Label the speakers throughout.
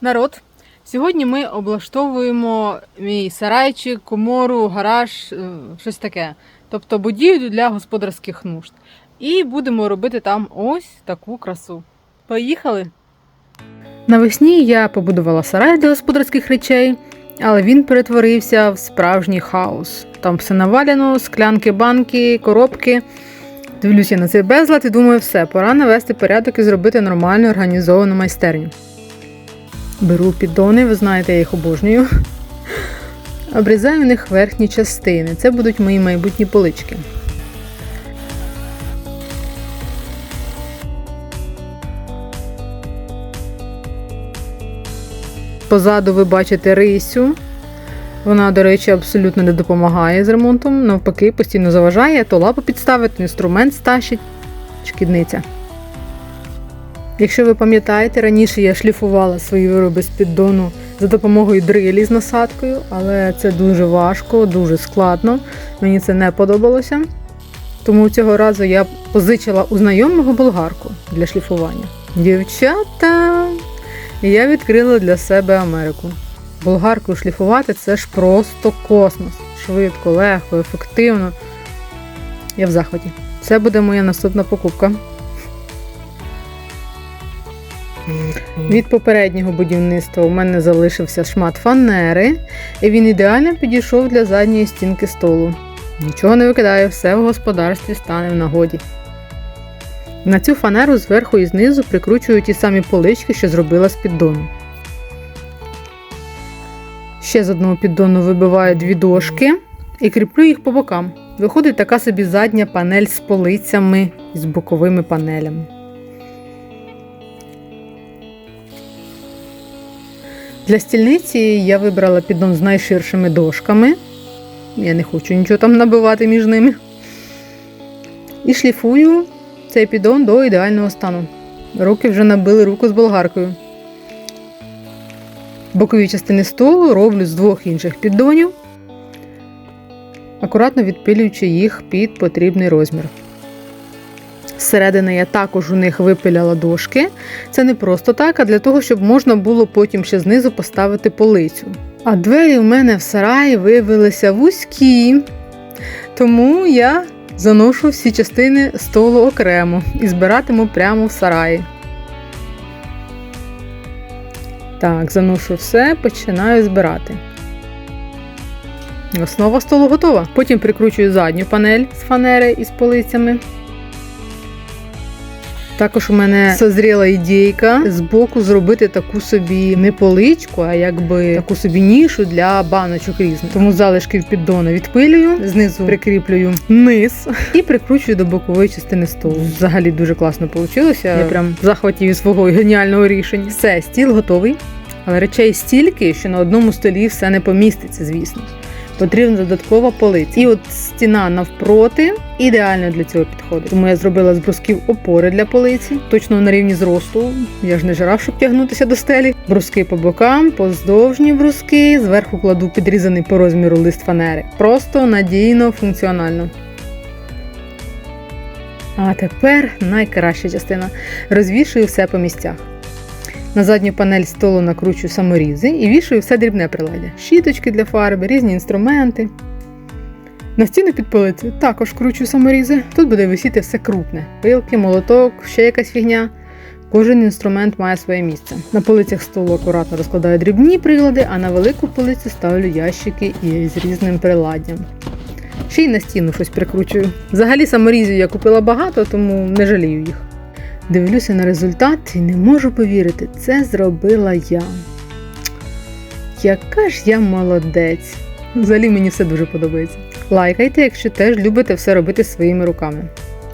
Speaker 1: Народ, сьогодні ми облаштовуємо мій сарайчик, комору, гараж, е, щось таке. Тобто будівлю для господарських нужд. І будемо робити там ось таку красу. Поїхали! Навесні я побудувала сарай для господарських речей, але він перетворився в справжній хаос. Там все навалено, склянки, банки, коробки. Дивлюся на цей безлад і думаю, все, пора навести порядок і зробити нормальну організовану майстерню. Беру піддони, ви знаєте, я їх обожнюю. Обрізаю в них верхні частини. Це будуть мої майбутні полички. Позаду ви бачите рисю. Вона, до речі, абсолютно не допомагає з ремонтом, навпаки, постійно заважає, то лапу підставить, інструмент стащить. Шкідниця. Якщо ви пам'ятаєте, раніше я шліфувала свої вироби з піддону за допомогою дрилі з насадкою, але це дуже важко, дуже складно. Мені це не подобалося. Тому цього разу я позичила у знайомого болгарку для шліфування. Дівчата! Я відкрила для себе Америку. Болгарку шліфувати це ж просто космос. Швидко, легко, ефективно. Я в захваті. Це буде моя наступна покупка. Від попереднього будівництва у мене залишився шмат фанери, і він ідеально підійшов для задньої стінки столу. Нічого не викидаю, все в господарстві стане в нагоді. На цю фанеру зверху і знизу прикручую ті самі полички, що зробила з піддону. Ще з одного піддону вибиваю дві дошки і кріплю їх по бокам. Виходить така собі задня панель з полицями і з боковими панелями. Для стільниці я вибрала піддон з найширшими дошками. Я не хочу нічого там набивати між ними. І шліфую цей піддон до ідеального стану. Руки вже набили руку з болгаркою. Бокові частини столу роблю з двох інших піддонів, акуратно відпилюючи їх під потрібний розмір. Зсередини я також у них випиляла дошки. Це не просто так, а для того, щоб можна було потім ще знизу поставити полицю. А двері у мене в сараї виявилися вузькі, тому я заношу всі частини столу окремо і збиратиму прямо в сараї. Так, заношу все, починаю збирати. Основа столу готова. Потім прикручую задню панель з фанери із полицями. Також у мене созріла ідейка з боку зробити таку собі не поличку, а якби таку собі нішу для баночок різних. Тому залишки піддону відпилюю, знизу прикріплюю низ і прикручую до бокової частини столу. Взагалі дуже класно вийшло. Я прям в захваті свого геніального рішення. Все, стіл готовий. Але речей стільки, що на одному столі все не поміститься, звісно. Потрібна додаткова полиця. І от стіна навпроти ідеально для цього підходить. Тому я зробила з брусків опори для полиці, точно на рівні зросту. Я ж не жираф, щоб тягнутися до стелі. Бруски по бокам, поздовжні бруски, зверху кладу підрізаний по розміру лист фанери. Просто надійно, функціонально. А тепер найкраща частина. Розвішую все по місцях. На задню панель столу накручую саморізи і вішаю все дрібне приладдя. Щіточки для фарби, різні інструменти. На стіну під полицею також кручу саморізи. Тут буде висіти все крупне: пилки, молоток, ще якась фігня. Кожен інструмент має своє місце. На полицях столу акуратно розкладаю дрібні прилади, а на велику полицю ставлю ящики із різним приладдям. Ще й на стіну щось прикручую. Взагалі саморізів я купила багато, тому не жалію їх. Дивлюся на результат і не можу повірити, це зробила я. Яка ж я молодець! Взагалі мені все дуже подобається. Лайкайте, якщо теж любите все робити своїми руками.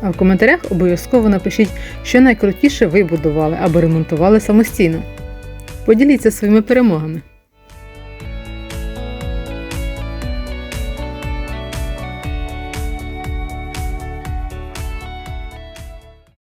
Speaker 1: А в коментарях обов'язково напишіть, що найкрутіше ви будували або ремонтували самостійно. Поділіться своїми перемогами.